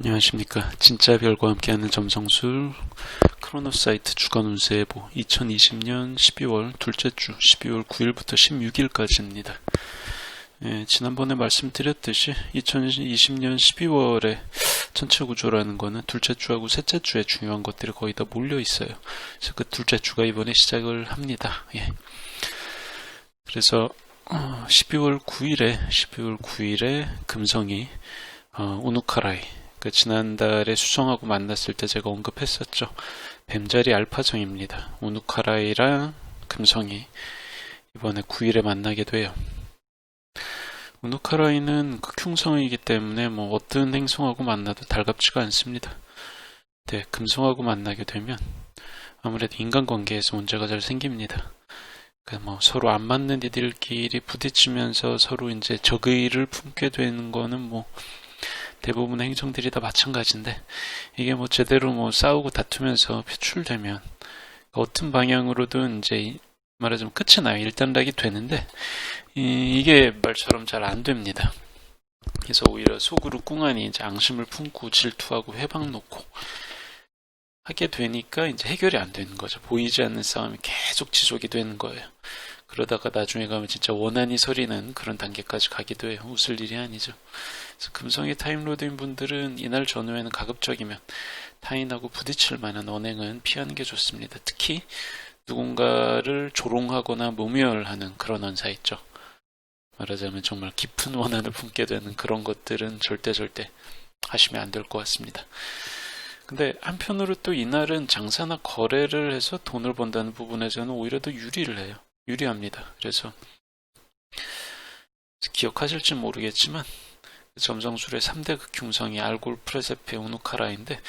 안녕하십니까. 진짜 별과 함께하는 점성술 크로노사이트 주간 운세 예보 2020년 12월 둘째 주 12월 9일부터 16일까지입니다. 예, 지난번에 말씀드렸듯이 2020년 12월에 전체 구조라는 거는 둘째 주하고 셋째 주에 중요한 것들이 거의 다 몰려 있어요. 그래서 그 둘째 주가 이번에 시작을 합니다. 예. 그래서 12월 9일에 12월 9일에 금성이 어, 우누카라이 그 지난달에 수성하고 만났을 때 제가 언급했었죠. 뱀자리 알파정입니다. 우누카라이랑 금성이 이번에 9일에 만나게 돼요. 우누카라이는 극흉성이기 때문에 뭐 어떤 행성하고 만나도 달갑지가 않습니다. 네, 금성하고 만나게 되면 아무래도 인간관계에서 문제가 잘 생깁니다. 그러니까 뭐 서로 안 맞는 이들끼리 부딪히면서 서로 이제 적의를 품게 되는 거는 뭐 대부분의 행성들이 다 마찬가지인데 이게 뭐 제대로 뭐 싸우고 다투면서 표출되면 어떤 방향으로든 이제 말하자면 끝이 나요. 일단락이 되는데 이, 게 말처럼 잘 안 됩니다. 그래서 오히려 속으로 꿍하니 이제 앙심을 품고 질투하고 회방 놓고 하게 되니까 이제 해결이 안 되는 거죠. 보이지 않는 싸움이 계속 지속이 되는 거예요. 그러다가 나중에 가면 진짜 원한이 서리는 그런 단계까지 가기도 해요. 웃을 일이 아니죠. 그래서 금성의 타임로드인 분들은 이날 전후에는 가급적이면 타인하고 부딪힐 만한 언행은 피하는 게 좋습니다. 특히 누군가를 조롱하거나 모멸하는 그런 언사 있죠. 말하자면 정말 깊은 원한을 품게 되는 그런 것들은 절대 절대 하시면 안 될 것 같습니다. 근데 한편으로 또 이날은 장사나 거래를 해서 돈을 번다는 부분에서는 오히려 더 유리를 해요. 유리합니다. 그래서 기억하실지 모르겠지만 점성술의 3대 극흉성이 알골, 프레세페, 우누카라인데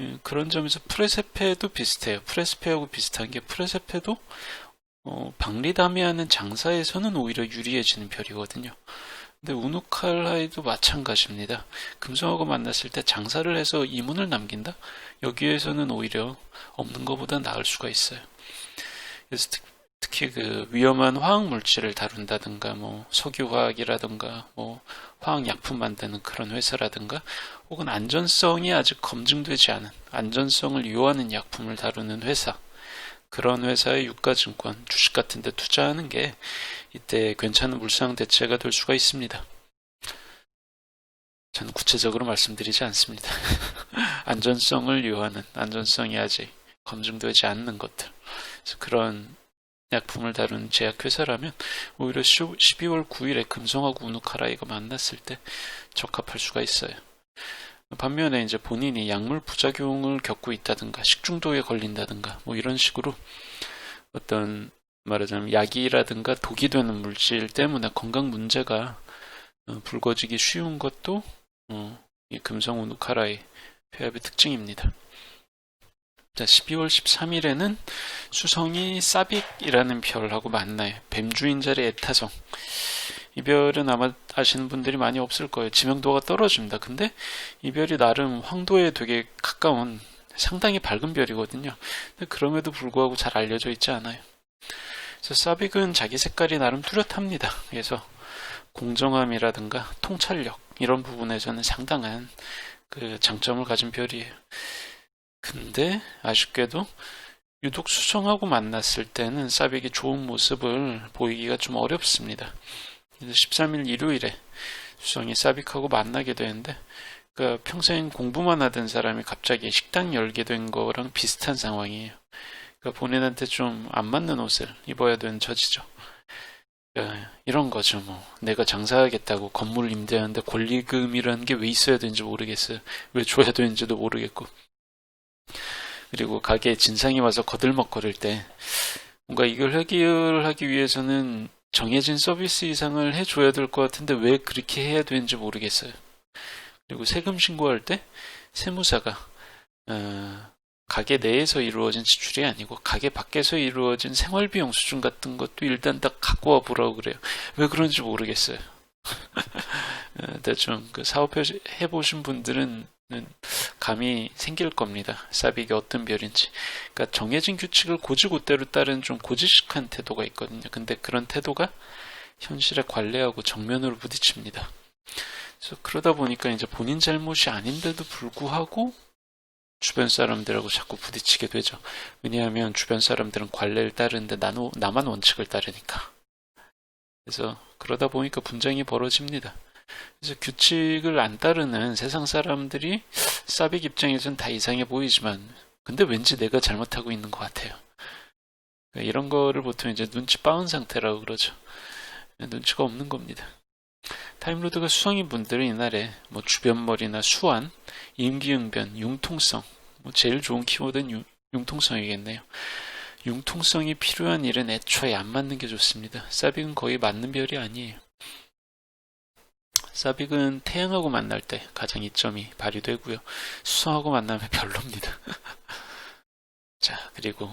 예, 그런 점에서 프레세페도 비슷해요. 프레세페하고 비슷한 게 프레세페도 어, 박리담이하는 장사에서는 오히려 유리해지는 별이거든요. 근데 우누칼라이도 마찬가지입니다. 금성하고 만났을 때 장사를 해서 이문을 남긴다? 여기에서는 오히려 없는 것보다 나을 수가 있어요. 그래서 특히 그 위험한 화학 물질을 다룬다든가 뭐 석유화학이라든가 뭐 화학약품 만드는 그런 회사라든가 혹은 안전성이 아직 검증되지 않은 안전성을 요하는 약품을 다루는 회사 그런 회사의 유가증권 주식 같은 데 투자하는 게 이때 괜찮은 물상 대체가 될 수가 있습니다. 저는 구체적으로 말씀드리지 않습니다. 안전성을 요하는 안전성이 아직 검증되지 않는 것들 그런 약품을 다루는 제약회사라면 오히려 12월 9일에 금성하고 우누카라이가 만났을 때 적합할 수가 있어요. 반면에 이제 본인이 약물 부작용을 겪고 있다든가 식중독에 걸린다든가 뭐 이런 식으로 어떤 말하자면 약이라든가 독이 되는 물질 때문에 건강 문제가 어, 불거지기 쉬운 것도 어, 이 금성 우누카라이 폐합의 특징입니다. 자, 12월 13일에는 수성이 사빅이라는 별하고 만나요. 뱀주인 자리 에타성. 이 별은 아마 아시는 분들이 많이 없을 거예요. 지명도가 떨어집니다. 근데 이 별이 나름 황도에 되게 가까운 상당히 밝은 별이거든요. 그럼에도 불구하고 잘 알려져 있지 않아요. 그래서 사빅은 자기 색깔이 나름 뚜렷합니다. 그래서 공정함이라든가 통찰력 이런 부분에서는 상당한 그 장점을 가진 별이에요. 근데 아쉽게도 유독 수성하고 만났을 때는 사빅이 좋은 모습을 보이기가 좀 어렵습니다. 13일 일요일에 수성이 사빅하고 만나게 되는데 그 평생 공부만 하던 사람이 갑자기 식당 열게 된 거랑 비슷한 상황이에요. 그러니까 본인한테 좀 안 맞는 옷을 입어야 되는 처지죠. 그러니까 이런 거죠. 뭐 내가 장사하겠다고 건물 임대하는데 권리금이라는 게 왜 있어야 되는지 모르겠어요. 왜 줘야 되는지도 모르겠고 그리고 가게에 진상이 와서 거들먹거릴 때 뭔가 이걸 해결하기 위해서는 정해진 서비스 이상을 해줘야 될 것 같은데 왜 그렇게 해야 되는지 모르겠어요. 그리고 세금 신고할 때 세무사가 어, 가게 내에서 이루어진 지출이 아니고 가게 밖에서 이루어진 생활비용 수준 같은 것도 일단 다 갖고 와 보라고 그래요. 왜 그런지 모르겠어요. 어, 대충 그 사업해 보신 분들은 감이 생길 겁니다. 사빅이 어떤 별인지. 그러니까 정해진 규칙을 고지고대로 따른 좀 고지식한 태도가 있거든요. 근데 그런 태도가 현실에 관례하고 정면으로 부딪힙니다. 그래서 그러다 보니까 이제 본인 잘못이 아닌데도 불구하고 주변 사람들하고 자꾸 부딪히게 되죠. 왜냐하면 주변 사람들은 관례를 따르는데 나만 원칙을 따르니까. 그래서 그러다 보니까 분쟁이 벌어집니다. 그래서 규칙을 안 따르는 세상 사람들이 사빅 입장에서는 다 이상해 보이지만, 근데 왠지 내가 잘못하고 있는 것 같아요. 그러니까 이런 거를 보통 이제 눈치 빠은 상태라고 그러죠. 눈치가 없는 겁니다. 타임로드가 수성인 분들은 이날에 뭐 주변머리나 수완, 임기응변, 융통성, 뭐 제일 좋은 키워드는 융, 융통성이겠네요. 융통성이 필요한 일은 애초에 안 맞는 게 좋습니다. 사빅은 거의 맞는 별이 아니에요. 사빅은 태양하고 만날 때 가장 이점이 발휘되고요. 수성하고 만나면 별로입니다. 자, 그리고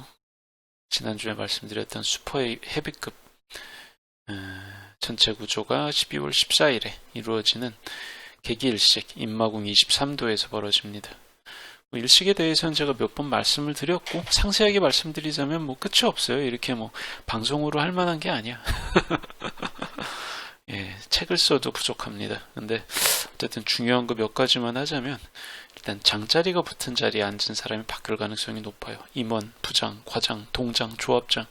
지난주에 말씀드렸던 슈퍼 헤비급 어, 전체 구조가 12월 14일에 이루어지는 개기일식 임마궁 23도에서 벌어집니다. 뭐 일식에 대해서는 제가 몇 번 말씀을 드렸고 상세하게 말씀드리자면 뭐 끝이 없어요. 이렇게 뭐 방송으로 할 만한 게 아니야. 예, 책을 써도 부족합니다. 근데 어쨌든 중요한 거 몇 가지만 하자면 일단 장자리가 붙은 자리에 앉은 사람이 바뀔 가능성이 높아요. 임원, 부장, 과장, 동장, 조합장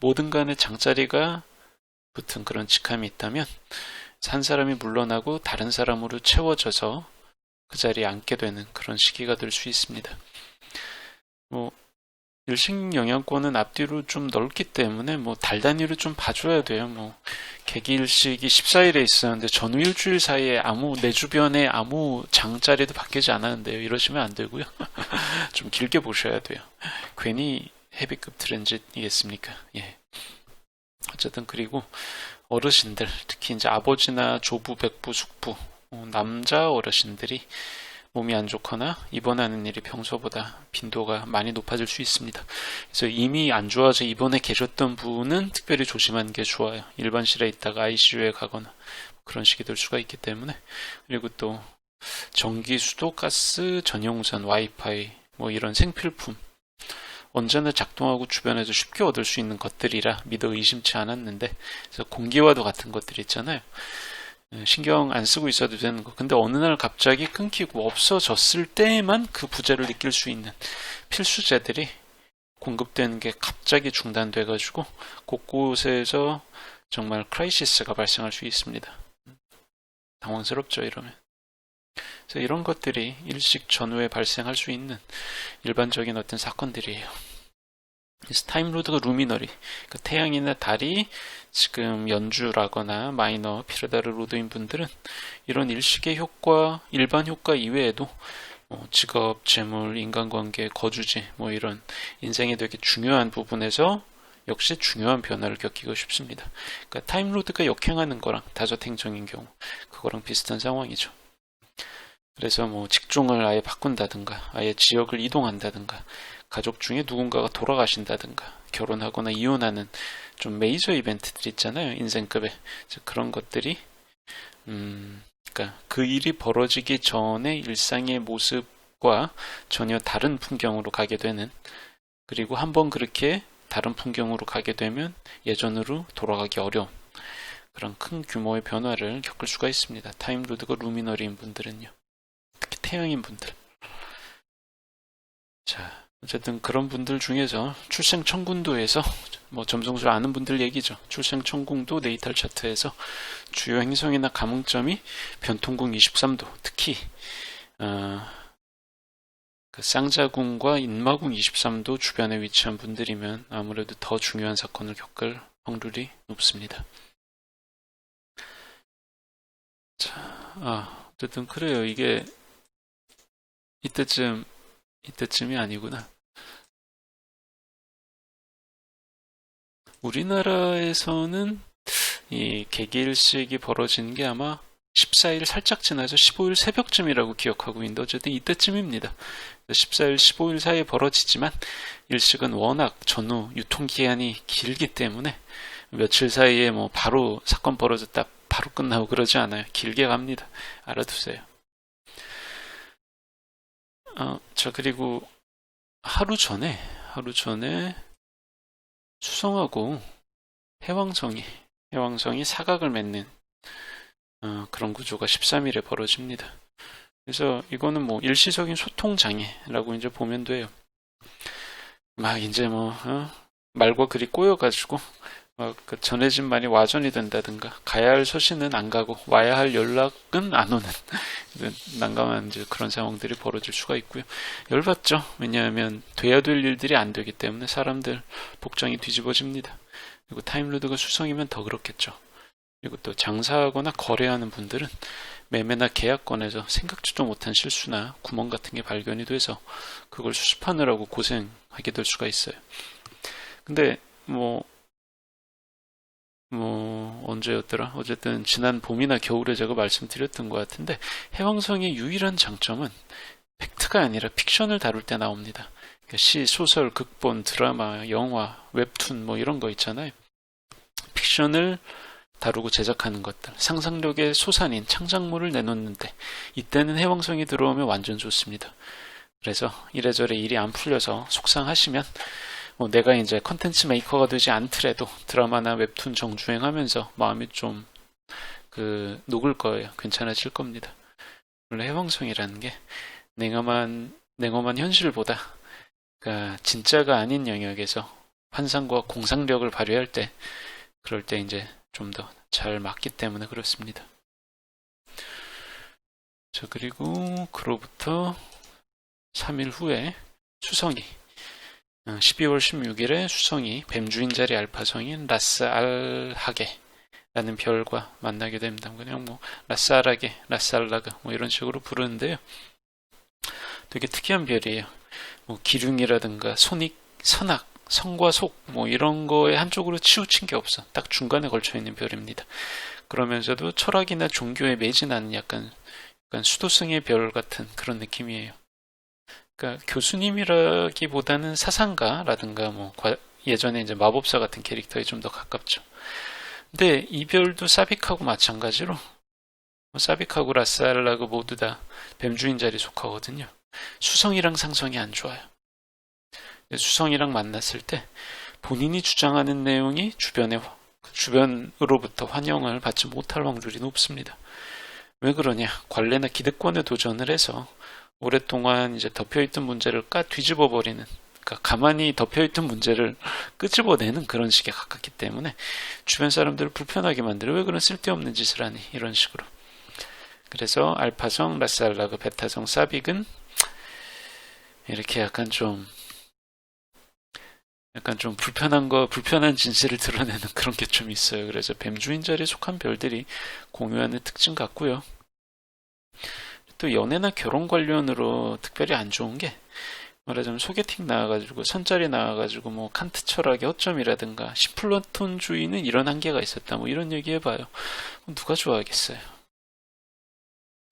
모든 간에 장자리가 붙은 그런 직함이 있다면 한 사람이 물러나고 다른 사람으로 채워져서 그 자리에 앉게 되는 그런 시기가 될 수 있습니다. 뭐 일식 영향권은 앞뒤로 좀 넓기 때문에 뭐 달 단위로 좀 봐줘야 돼요. 뭐 개기 일식이 14일에 있었는데 전후 일주일 사이에 아무 내 주변에 아무 장자리도 바뀌지 않았는데요. 이러시면 안 되고요. 좀 길게 보셔야 돼요. 괜히 헤비급 트랜짓이겠습니까? 예. 어쨌든 그리고 어르신들 특히 이제 아버지나 조부, 백부, 숙부 어, 남자 어르신들이 몸이 안 좋거나 입원하는 일이 평소보다 빈도가 많이 높아질 수 있습니다. 그래서 이미 안 좋아져 입원해 계셨던 분은 특별히 조심하는 게 좋아요. 일반실에 있다가 ICU에 가거나 그런 식이 될 수가 있기 때문에 그리고 또 전기, 수도, 가스, 전용선, 와이파이 뭐 이런 생필품 언제나 작동하고 주변에서 쉽게 얻을 수 있는 것들이라 믿어 의심치 않았는데 그래서 공기와도 같은 것들 있잖아요. 예, 신경 안 쓰고 있어도 되는 거. 근데 어느 날 갑자기 끊기고 없어졌을 때에만 그 부재를 느낄 수 있는 필수제들이 공급되는 게 갑자기 중단돼가지고 곳곳에서 정말 크라이시스가 발생할 수 있습니다. 당황스럽죠, 이러면. 그래서 이런 것들이 일식 전후에 발생할 수 있는 일반적인 어떤 사건들이에요. 그래서 타임로드가 루미너리, 그 태양이나 달이 지금 연주라거나 마이너 피르다르 로드인 분들은 이런 일식의 효과, 일반 효과 이외에도 뭐 직업, 재물, 인간관계, 거주지 뭐 이런 인생에 되게 중요한 부분에서 역시 중요한 변화를 겪기가 쉽습니다. 그러니까 타임로드가 역행하는 거랑 다저탱정인 경우 그거랑 비슷한 상황이죠. 그래서 뭐 직종을 아예 바꾼다든가 아예 지역을 이동한다든가 가족 중에 누군가가 돌아가신다든가 결혼하거나 이혼하는 좀 메이저 이벤트들 있잖아요. 인생급의. 그런 것들이, 음, 그러니까 그 일이 벌어지기 전에 일상의 모습과 전혀 다른 풍경으로 가게 되는, 그리고 한번 그렇게 다른 풍경으로 가게 되면 예전으로 돌아가기 어려운 그런 큰 규모의 변화를 겪을 수가 있습니다. 타임로드가 루미너리인 분들은요. 특히 태양인 분들. 자, 어쨌든 그런 분들 중에서 출생 청군도에서 뭐 점성술 아는 분들 얘기죠. 출생 청궁도 네이탈 차트에서 주요 행성이나 감흥점이 변통궁 23도, 특히 어, 그 쌍자궁과 인마궁 23도 주변에 위치한 분들이면 아무래도 더 중요한 사건을 겪을 확률이 높습니다. 자, 아, 어쨌든 그래요. 이게 이때쯤 이때쯤이 아니구나. 우리나라에서는 이 개기일식이 벌어진 게 아마 14일 살짝 지나서 15일 새벽쯤이라고 기억하고 있는데 어쨌든 이때쯤입니다. 14일, 15일 사이에 벌어지지만 일식은 워낙 전후 유통기한이 길기 때문에 며칠 사이에 뭐 바로 사건 벌어졌다 바로 끝나고 그러지 않아요. 길게 갑니다. 알아두세요. 어, 저 그리고 하루 전에 하루 전에 수성하고 해왕성이 해왕성이 사각을 맺는 어, 그런 구조가 13일에 벌어집니다. 그래서 이거는 뭐 일시적인 소통 장애라고 이제 보면 돼요. 막 이제 뭐 어? 말과 글이 꼬여가지고 막그 전해진 말이 와전이 된다든가 가야 할 소신은 안 가고 와야 할 연락은 안 오는 난감한 그런 상황들이 벌어질 수가 있고요. 열받죠. 왜냐하면 돼야 될 일들이 안 되기 때문에 사람들 복장이 뒤집어집니다. 그리고 타임루드가 수성이면 더 그렇겠죠. 그리고 또 장사하거나 거래하는 분들은 매매나 계약권에서 생각지도 못한 실수나 구멍 같은 게 발견이 돼서 그걸 수습하느라고 고생하게 될 수가 있어요. 근데 뭐, 뭐, 언제였더라? 어쨌든 지난 봄이나 겨울에 제가 말씀드렸던 것 같은데 해왕성의 유일한 장점은 팩트가 아니라 픽션을 다룰 때 나옵니다. 그러니까 시, 소설, 극본, 드라마, 영화, 웹툰 뭐 이런 거 있잖아요. 픽션을 다루고 제작하는 것들, 상상력의 소산인 창작물을 내놓는데 이때는 해왕성이 들어오면 완전 좋습니다. 그래서 이래저래 일이 안 풀려서 속상하시면 뭐 내가 이제 컨텐츠 메이커가 되지 않더라도 드라마나 웹툰 정주행하면서 마음이 좀 그 녹을 거예요. 괜찮아질 겁니다. 원래 해왕성이라는 게 냉엄한 냉엄한 현실보다 그러니까 진짜가 아닌 영역에서 환상과 공상력을 발휘할 때 그럴 때 이제 좀 더 잘 맞기 때문에 그렇습니다. 자, 그리고 그로부터 3일 후에 수성이 12월 16일에 수성이 뱀주인 자리 알파성인 라스 알하게 라는 별과 만나게 됩니다. 그냥 뭐 라스 알하게, 라스 알라그 뭐 이런 식으로 부르는데요. 되게 특이한 별이에요. 뭐 기륭이라든가 손익, 선악 성과 속, 뭐 이런 거에 한쪽으로 치우친 게 없어. 딱 중간에 걸쳐 있는 별입니다. 그러면서도 철학이나 종교에 매진 않은 약간, 약간 수도승의 별 같은 그런 느낌이에요. 그러니까 교수님이라기보다는 사상가라든가 뭐 예전에 이제 마법사 같은 캐릭터에 좀 더 가깝죠. 근데 이 별도 사빅하고 마찬가지로 뭐 사빅하고 라스알라고 모두 다 뱀주인 자리 속하거든요. 수성이랑 상성이 안 좋아요. 수성이랑 만났을 때 본인이 주장하는 내용이 주변에 주변으로부터 환영을 받지 못할 확률이 높습니다. 왜 그러냐? 관례나 기득권에 도전을 해서 오랫동안 이제 덮여있던 문제를 까 뒤집어 버리는 그러니까 가만히 덮여있던 문제를 끄집어내는 그런 식에 가깝기 때문에 주변 사람들을 불편하게 만들어 왜 그런 쓸데없는 짓을 하니 이런 식으로 그래서 알파성, 라살라그, 베타성, 사빅은 이렇게 약간 좀 약간 좀 불편한 거, 불편한 진실을 드러내는 그런 게 좀 있어요. 그래서 뱀주인 자리에 속한 별들이 공유하는 특징 같고요. 또 연애나 결혼 관련으로 특별히 안 좋은 게 말하자면 소개팅 나와가지고 선자리 나와가지고 뭐 칸트 철학의 허점이라든가 시플라톤주의는 이런 한계가 있었다 뭐 이런 얘기 해봐요. 누가 좋아하겠어요?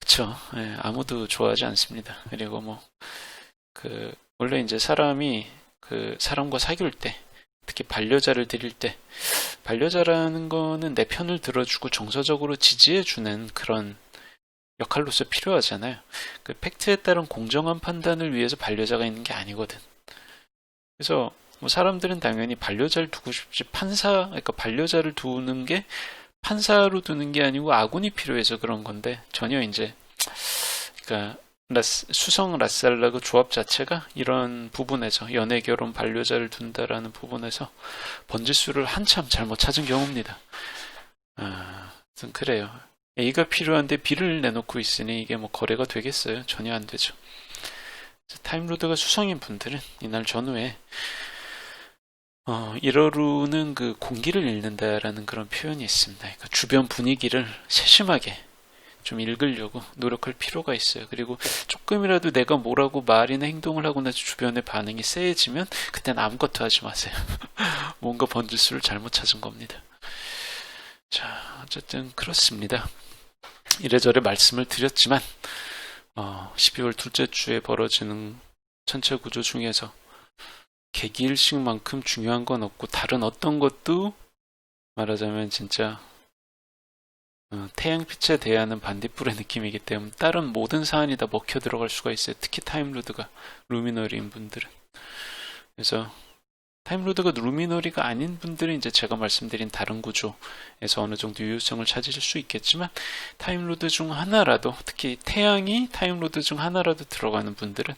그쵸? 네, 아무도 좋아하지 않습니다. 그리고 뭐 그 원래 이제 사람이 그 사람과 사귈 때 특히 반려자를 드릴 때 반려자라는 거는 내 편을 들어주고 정서적으로 지지해주는 그런 역할로서 필요하잖아요. 그 팩트에 따른 공정한 판단을 위해서 반려자가 있는 게 아니거든. 그래서 뭐 사람들은 당연히 반려자를 두고 싶지 판사, 그러니까 반려자를 두는 게 판사로 두는 게 아니고 아군이 필요해서 그런 건데 전혀 이제 그러니까 라스, 수성 라살라 그 조합 자체가 이런 부분에서 연애 결혼 반려자를 둔다라는 부분에서 번지수를 한참 잘못 찾은 경우입니다. 아, 그래요. A가 필요한데 B를 내놓고 있으니 이게 뭐 거래가 되겠어요? 전혀 안 되죠. 타임로드가 수성인 분들은 이날 전후에 어, 1월후는 그 공기를 읽는다라는 그런 표현이 있습니다. 그러니까 주변 분위기를 세심하게 좀 읽으려고 노력할 필요가 있어요. 그리고 조금이라도 내가 뭐라고 말이나 행동을 하고 나서 주변의 반응이 세해지면 그땐 아무것도 하지 마세요. 뭔가 번지수를 잘못 찾은 겁니다. 자, 어쨌든 그렇습니다. 이래저래 말씀을 드렸지만 어, 12월 둘째 주에 벌어지는 전체 구조 중에서 개기일식만큼 중요한 건 없고 다른 어떤 것도 말하자면 진짜 어, 태양빛에 대하는 반딧불의 느낌이기 때문에 다른 모든 사안이 다 먹혀 들어갈 수가 있어요. 특히 타임루드가 루미너리인 분들은. 그래서 타임로드가 루미너리가 아닌 분들은 이제 제가 말씀드린 다른 구조에서 어느 정도 유효성을 찾으실 수 있겠지만 타임로드 중 하나라도 특히 태양이 타임로드 중 하나라도 들어가는 분들은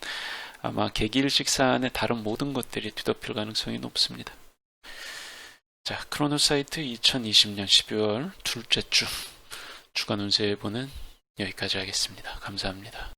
아마 개기일식 사안의 다른 모든 것들이 뒤덮일 가능성이 높습니다. 자, 크로노사이트 2020년 12월 둘째 주 주간 운세 예보는 여기까지 하겠습니다. 감사합니다.